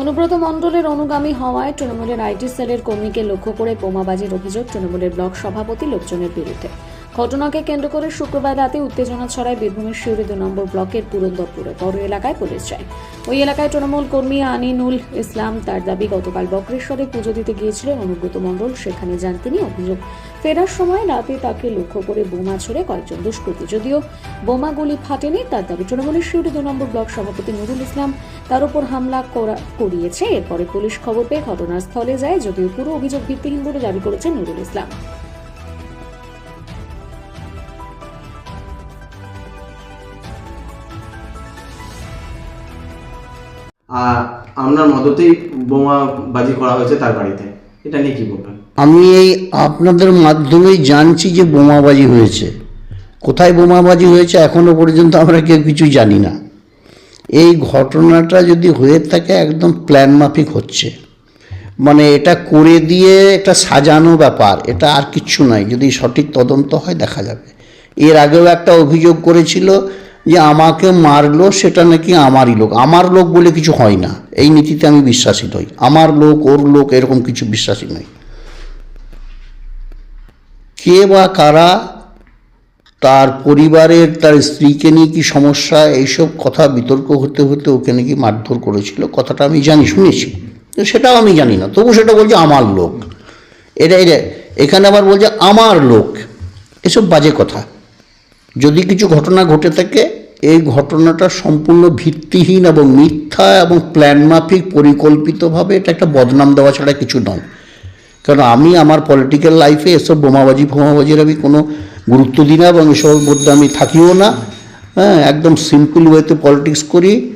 অনুব্রত মণ্ডলের অনুগামী হওয়ায় তৃণমূলের আইটি সেলের কর্মীকে লক্ষ্য করে বোমাবাজির অভিযোগ তৃণমূলের ব্লক সভাপতি লোকজনের বিরুদ্ধে। ঘটনাকে কেন্দ্র করে শুক্রবার রাতে উত্তেজনা ছড়ায় বীরভূমের শিউরি দু নম্বর ব্লকের পুরন্দরপুরে বড় এলাকায় পুলিশ যায়। ওই এলাকায় তৃণমূল কর্মী আনিনুল ইসলাম তার দাবি, গতকাল বক্রেশ্বরে পুজো দিতে গিয়েছিলেন অনুব্রত মণ্ডল। সেখানে যান তিনি অভিযোগ। ফেরার সময় রাতে তাকে লক্ষ্য করে বোমা ছড়ে কয়েকজন দুষ্কৃতী। যদিও বোমাগুলি ফাটেনি, তার দাবি, তৃণমূলের শিউরি দু নম্বর ব্লক সভাপতি নুরুল ইসলাম তার উপর হামলা করা, করিয়েছে। এরপরে পুলিশ খবর পেয়ে ঘটনাস্থলে যায়, যদিও পুরো অভিযোগ ভিত্তিহীন বলে দাবি করেছেন নুরুল ইসলাম। আর আপনার মদতেই বোমাবাজি করা হয়েছে তার বাড়িতে। এটা নিয়ে কি বলবেন? আমি এই আপনাদের মাধ্যমেই জানছি যে বোমাবাজি হয়েছে। কোথায় বোমাবাজি হয়েছে এখনও পর্যন্ত আমরা কেউ কিছু জানি না। এই ঘটনাটা যদি হয়ে থাকে একদম প্ল্যান মাফিক হচ্ছে। মানে এটা করে দিয়ে একটা সাজানো ব্যাপার, এটা আর কিচ্ছু নাই যদি সঠিক তদন্ত হয় দেখা যাবে। এর আগেও একটা অভিযোগ করেছিল যে আমাকে মারলো, সেটা নাকি আমারই লোক। আমার লোক বলে কিছু হয় না। এই নীতিতে আমি বিশ্বাসী নই আমার লোক, ওর লোক, এরকম কিছু বিশ্বাসী নই। কে বা কারা, তার পরিবারের, তার স্ত্রীকে নিয়ে কি সমস্যা, এইসব কথা বিতর্ক হতে হতে ওকে নাকি মারধর করেছিল, কথাটা আমি জানি, শুনেছি। সেটাও আমি জানি না। তবু সেটা বলছে আমার লোক। এটা এটা, এখানে আবার বলছে আমার লোক। এসব বাজে কথা। যদি কিছু ঘটনা ঘটে থাকে, এই ঘটনাটা সম্পূর্ণ ভিত্তিহীন এবং মিথ্যা এবং প্ল্যান মাফিক পরিকল্পিতভাবে এটা একটা বদনাম দেওয়া ছাড়া কিছু নয়। কারণ আমি আমার পলিটিক্যাল লাইফে এসব বোমাবাজি ফোমাবাজির আমি কোনো গুরুত্ব দিই না এবং এসবের মধ্যে আমি থাকিও না। হ্যাঁ একদম সিম্পল ওয়েতে পলিটিক্স করি।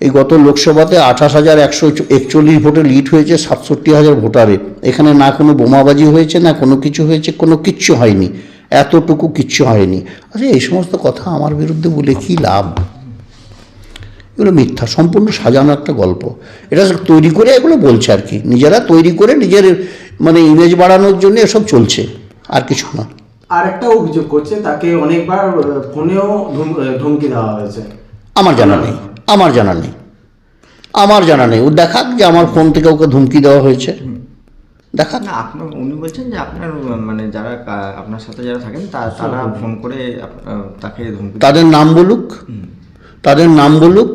এই গত লোকসভাতে আঠাশ হাজার একশো একচল্লিশ ভোটে লিড হয়েছে সাতষট্টি হাজার ভোটারের। এখানে না কোনো বোমাবাজি হয়েছে, না কোনো কিছু হয়েছে, কোনো কিচ্ছু হয়নি। এতটুকু কিচ্ছু হয়নি। আচ্ছা এই সমস্ত কথা আমার বিরুদ্ধে বলে কি লাভ? এগুলো মিথ্যা সম্পূর্ণ সাজানো একটা গল্প। এটা তৈরি করে এগুলো বলছে আর কি। নিজেরা তৈরি করে নিজের মানে ইমেজ বাড়ানোর জন্য এসব চলছে আর কিছু না। আর একটা অভিযোগ করছে তাকে অনেকবার ফোনেও ধমকি দেওয়া হয়েছে। আমার জানা নেই আমার জানা নেই আমার জানা নেই। ও দেখাক যে আমার ফোন থেকে ওকে ধুমকি দেওয়া হয়েছে। দেখাক না আপনার উনি বলছেন যে আপনার মানে যারা আপনার সাথে যারা থাকেন তারা ফোন করে তাকে তাদের নাম বলুক তাদের নাম বলুক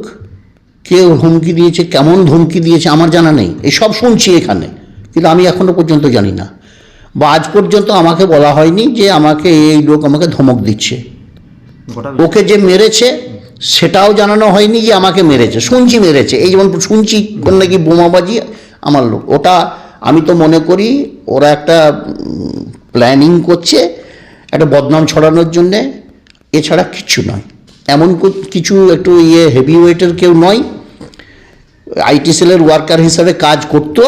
কে হুমকি দিয়েছে কেমন ধমকি দিয়েছে আমার জানা নেই। এসব শুনছি এখানে কিন্তু আমি এখনও পর্যন্ত জানি না। বা আজ পর্যন্ত আমাকে বলা হয়নি যে আমাকে এই লোক আমাকে ধমক দিচ্ছে। ওকে যে মেরেছে সেটাও জানানো হয়নি যে আমাকে মেরেছে। শুনছি মেরেছে। এই যেমন শুনছি কোন নাকি বোমাবাজি আমার লোক। ওটা আমি তো মনে করি ওরা একটা প্ল্যানিং করছে একটা বদনাম ছড়ানোর জন্যে। এছাড়া কিচ্ছু নয়। এমন কিছু একটু ইয়ে হেভি ওয়েটের কেউ নয়। আইটি সেলের ওয়ার্কার হিসাবে কাজ করতো।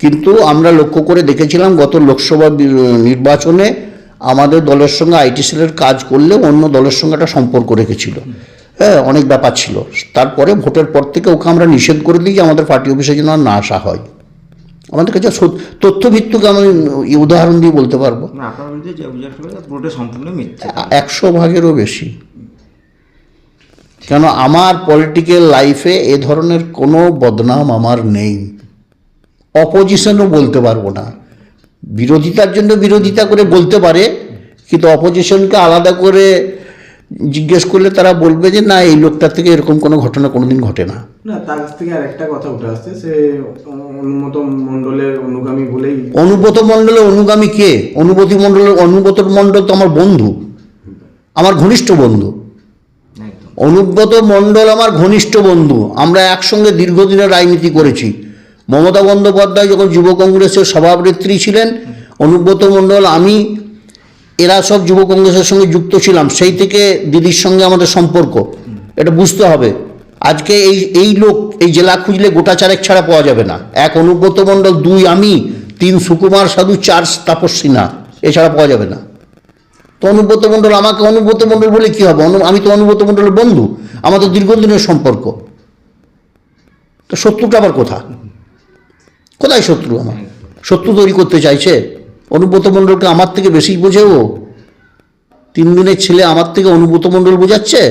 কিন্তু আমরা লক্ষ্য করে দেখেছিলাম গত লোকসভা নির্বাচনে আমাদের দলের সঙ্গে আইটি সেলের কাজ করলে অন্য দলের সঙ্গে একটা সম্পর্ক রেখেছিল। হ্যাঁ অনেক ব্যাপার ছিল। তারপরে ভোটের পর থেকে ওকে আমরা নিষেধ করে দিই যে আমাদের পার্টি অফিসে যেন না আসা হয়। আমাদের কাছে তথ্যভিত্তিক আমি উদাহরণ দিয়ে বলতে পারব। একশো ভাগেরও বেশি। কেন আমার পলিটিক্যাল লাইফে এ ধরনের কোনো বদনাম আমার নেই। অপোজিশনও বলতে পারব না। বিরোধিতার জন্য বিরোধিতা করে বলতে পারে কিন্তু অপোজিশনকে আলাদা করে জিজ্ঞেস করলে তারা বলবে যে না এই লোকটার থেকে এরকম কোনো ঘটনা কোনোদিন ঘটে না। না তার কাছ থেকে আর একটা কথা উঠে আসছে সে অনুমত মণ্ডলের অনুগামী বলেই অনুব্রত মণ্ডলের অনুগামী কে? অনুভূতি মণ্ডলের অনুব্রত মণ্ডল তো আমার বন্ধু আমার ঘনিষ্ঠ বন্ধু। অনুব্রত মণ্ডল আমার ঘনিষ্ঠ বন্ধু আমরা একসঙ্গে দীর্ঘদিনের রাজনীতি করেছি। মমতা বন্দ্যোপাধ্যায় যখন যুব কংগ্রেসের সভানেত্রী ছিলেন অনুব্রত মণ্ডল আমি এরা সব যুব কংগ্রেসের সঙ্গে যুক্ত ছিলাম, সেই থেকে দিদির সঙ্গে আমাদের সম্পর্ক। এটা বুঝতে হবে। আজকে এই এই লোক, এই জেলা খুঁজলে গোটা চারেক ছাড়া পাওয়া যাবে না। এক অনুব্রত মণ্ডল, দুই আমি, তিন সুকুমার সাধু, চার তাপস এছাড়া পাওয়া যাবে না। তো অনুব্রত মণ্ডল, আমাকে অনুব্রত মণ্ডল বলে কী হবে? আমি তো অনুব্রত মণ্ডলের বন্ধু। আমাদের দীর্ঘদিনের সম্পর্ক। তো শত্রুটা আবার কোথা কোথায় শত্রু আমার? শত্রু তৈরি করতে চাইছে? অনুব্রত মণ্ডলকে আমার থেকে বেশি বোঝে ও তিন দিনের ছেলে আমার থেকে অনুব্রত মণ্ডল বোঝাচ্ছে?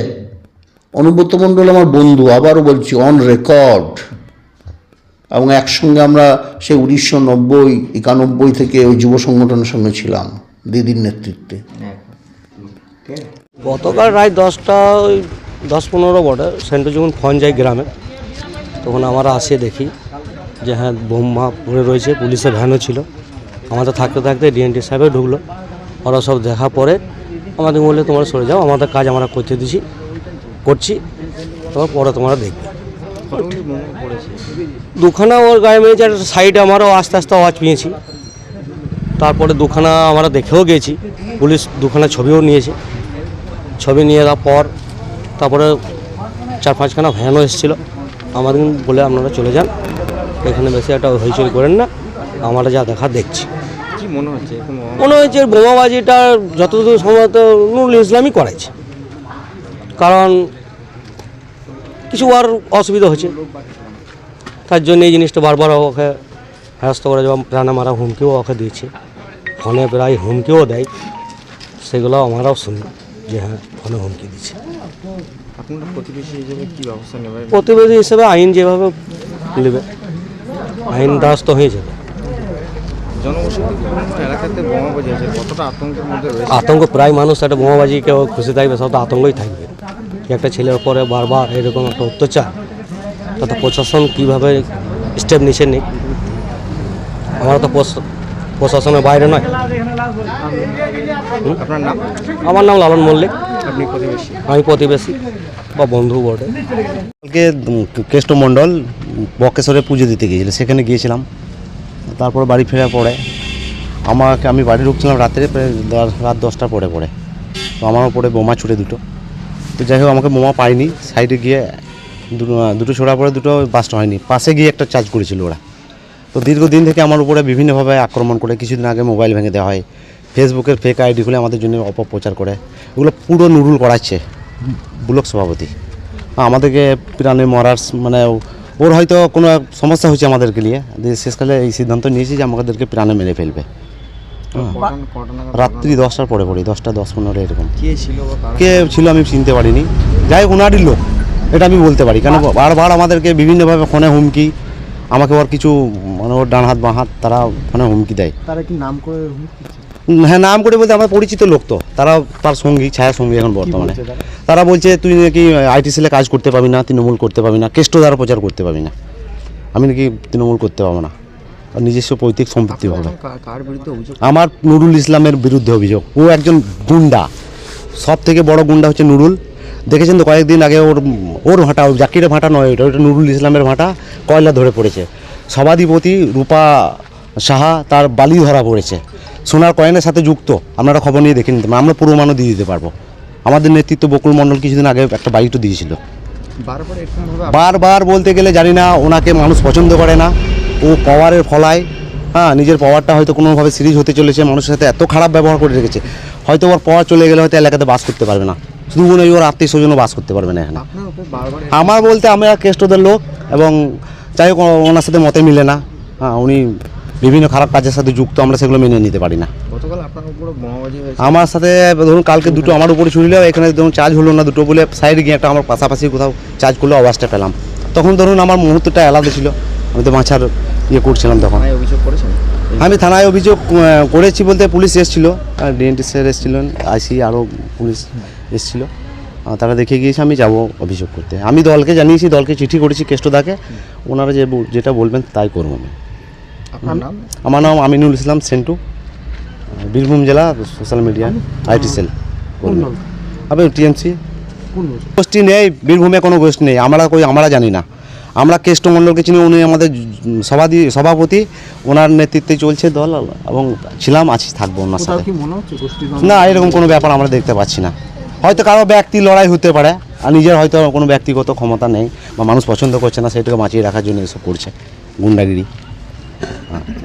অনুব্রত মণ্ডল আমার বন্ধু, আবারও বলছি অন রেকর্ড এবং একসঙ্গে আমরা সেই উনিশশো নব্বই, একানব্বই থেকে ওই যুব সংগঠনের সঙ্গে ছিলাম, দিদির নেতৃত্বে। গতকাল রাত দশটা, ওই দশ পনেরো বটে, সেন্টু যখন ফোন যায় গ্রামে, তখন আমরা আসে দেখি যে হ্যাঁ বোমা পড়ে রয়েছে, পুলিশের ভ্যানও ছিল। আমাদের থাকতে থাকতে ডিএনটি সাহেবে ঢুকলো। ওরা সব দেখা পরে আমাদের বললে, তোমরা সরে যাও, আমাদের কাজ আমরা করতে দিছি, করছি। তোমার পরে তোমরা দেখবে। দুখানা ওর গায়ে আর সাইডে আমারও আস্তে আস্তে আওয়াজ পেয়েছি। তারপরে দুখানা আমরা দেখেও গেছি, পুলিশ দুখানা ছবিও নিয়েছে। ছবি নিয়ে যাওয়ার পর, তারপরে চার পাঁচখানা ভ্যানও এসেছিল। আমাদের বলে আপনারা চলে যান, এখানে বেশি একটা হইচই করেন না, আমরা যা দেখা দেখছি। মনে হচ্ছে? মনে হয়েছে বোমাবাজিটা যতদূর সম্ভবত নুরুল ইসলামই করাইছে কারণ কিছু আর অসুবিধা হচ্ছে তার জন্য এই জিনিসটা বারবার ওকে হ্যাস্ত করে যাওয়া প্রাণে মারা হুমকিও ওকে দিয়েছে। ফোনে প্রায় হুমকিও দেয়। সেগুলো আমরাও শুনি যে হ্যাঁ ফোনে হুমকি দিচ্ছে প্রতিবেশী হিসেবে আইন যেভাবে নেবে আইন দ্বারস্থ হয়ে যাবে জনবসতিপূর্ণ এলাকাতে বোমা বাজিয়েছে কতটা আতঙ্কের মধ্যে রয়েছে আতঙ্ক প্রায় মানুষ একটা বোমাবাজি কেউ খুশি থাকবে সব তো আতঙ্কই থাকবে। একটা ছেলের পরে বারবার এরকম একটা অত্যাচার তত প্রশাসন কীভাবে স্টেপ নিচ্ছে নেই আমরা তো প্রশ- প্রশাসনের বাইরে নয়। আপনার নাম? আমার নাম লালন মল্লিক। আপনি প্রতিবেশী? আমি প্রতিবেশী বা বন্ধু বটে। কালকে উম, কেষ্ট মণ্ডল বকেশ্বরে পুজো দিতে গিয়েছিল সেখানে গিয়েছিলাম। তারপর বাড়ি ফেরার পরে আমাকে আমি বাড়ি ঢুকছিলাম রাত্রে রাত দশটা পরে পরে। তো আমার উপরে বোমা ছুটে দুটো। তো যাই হোক, আমাকে বোমা পাইনি সাইডে গিয়ে দুটো দুটো ছোড়া পরে দুটো বাস্ট হয়নি। পাশে গিয়ে একটা চার্জ করেছিল ওরা। তো দীর্ঘদিন থেকে আমার উপরে বিভিন্নভাবে আক্রমণ করে, কিছুদিন আগে মোবাইল ভেঙে দেওয়া হয়। ফেসবুকের ফেক আইডি খুলে আমাদের জন্য অপপ্রচার করে। এগুলো পুরো নুরুল করাচ্ছে ব্লক সভাপতি। আমাদেরকে প্রাণে মরার মানে ওর হয়তো কোনো সমস্যা হচ্ছে আমাদেরকে নিয়ে। দিয়ে শেষকালে এই সিদ্ধান্ত নিয়েছি যে আমাদেরকে প্রাণে মেরে ফেলবে। নাগাদ রাত্রি দশটার পরে পড়ি দশটা দশ পনেরো এরকম। কে ছিল কে ছিল? আমি চিনতে পারিনি। যাই ওনারই লোক এটা আমি বলতে পারি। কেন বারবার আমাদেরকে বিভিন্নভাবে ফোনে হুমকি আমাকে ওর কিছু মানে ওর ডান হাত বাঁ হাত তারা ফোনে হুমকি দেয়। তারা কি নাম করে উম, হ্যাঁ নাম করে বলতে আমার পরিচিত লোক তো। তারা তার সঙ্গী ছায়া সঙ্গী এখন বর্তমানে। তারা? বলছে তুই নাকি আইটি সেলে কাজ করতে পাবি না তৃণমূল করতে পাবি না কেষ্ট দ্বারা প্রচার করতে পাবি না। আমি নাকি তৃণমূল করতে পাবো না। আর নিজস্ব পৈতৃক সম্পত্তি হবে। আমার নুরুল ইসলামের বিরুদ্ধে অভিযোগ। ও একজন গুন্ডা। সব থেকে বড় গুন্ডা হচ্ছে নুরুল। দেখেছেন তো কয়েকদিন আগে ওর ওর ভাঁটা ওই জাকিরের ভাঁটা নয় ওটা ওটা নুরুল ইসলামের ভাঁটা কয়লা ধরে পড়েছে। সভাধিপতি রূপা সাহা তার বালি ধরা পড়েছে। সোনার কয়েনের সাথে যুক্ত। আপনারা খবর নিয়ে দেখে নিতে পারেন আমরা পুরোমানও দিয়ে দিতে পারব। আমাদের নেতৃত্ব বকুল মণ্ডল কিছুদিন আগে একটা বাইকও দিয়েছিল। বারবার বলতে গেলে জানি না ওনাকে মানুষ পছন্দ করে না। ও পাওয়ারের ফলায়। হ্যাঁ নিজের পাওয়ারটা হয়তো কোনোভাবে সিরিজ হতে চলেছে মানুষের সাথে এত খারাপ ব্যবহার করে রেখেছে। হয়তো ওর পাওয়ার চলে গেলে হয়তো এলাকাতে বাস করতে পারবে না। শুধু মনে ওর আত্মীয় স্বজনও বাস করতে পারবে না এখানে। আমার বলতে আমরা কেষ্টদের লোক এবং যাই হোক ওনার সাথে মতে মিলে না। হ্যাঁ উনি বিভিন্ন খারাপ কাজের সাথে যুক্ত আমরা সেগুলো মেনে নিতে পারি না। আমার সাথে ধরুন কালকে দুটো আমার উপরে ছুড়িল এখানে ধরুন চার্জ হলো না দুটো বলে সাইডে গিয়ে একটা আমার পাশাপাশি কোথাও চার্জ করলে আওয়াজটা পেলাম। তখন ধরুন আমার মুহূর্তটা আলাদা ছিল। আমি তো বাঁচার ইয়ে করছিলাম তখন। অভিযোগ আমি থানায় অভিযোগ করেছি বলতে পুলিশ এসেছিল। ডিএনটি স্যার এসেছিলেন আইসি আরও পুলিশ এসেছিল। তারা দেখে গিয়েছে আমি যাব অভিযোগ করতে। আমি দলকে জানিয়েছি দলকে চিঠি করেছি কেষ্টদাকে। ওনারা যে যেটা বলবেন তাই করব আমি। আপনার নাম? আমার নাম আমিনুল ইসলাম সেন্টু বীরভূম জেলা সোশ্যাল মিডিয়া আইটি সেল আমি টিএমসি। গোষ্ঠী নেই বীরভূমে কোনো গোষ্ঠী নেই আমরা কই আমরা জানি না। আমরা কেষ্ট মণ্ডলকে চিনি উনি আমাদের সভাদি সভাপতি ওনার নেতৃত্বে চলছে দল এবং ছিলাম আছি থাকব ওনার সাথে। না এরকম কোনো ব্যাপার আমরা দেখতে পাচ্ছি না। হয়তো কারও ব্যক্তি লড়াই হতে পারে আর নিজের হয়তো কোনো ব্যক্তিগত ক্ষমতা নেই বা মানুষ পছন্দ করছে না সেটাকে বাঁচিয়ে রাখার জন্য এসব করছে গুন্ডাগিরি। Huh?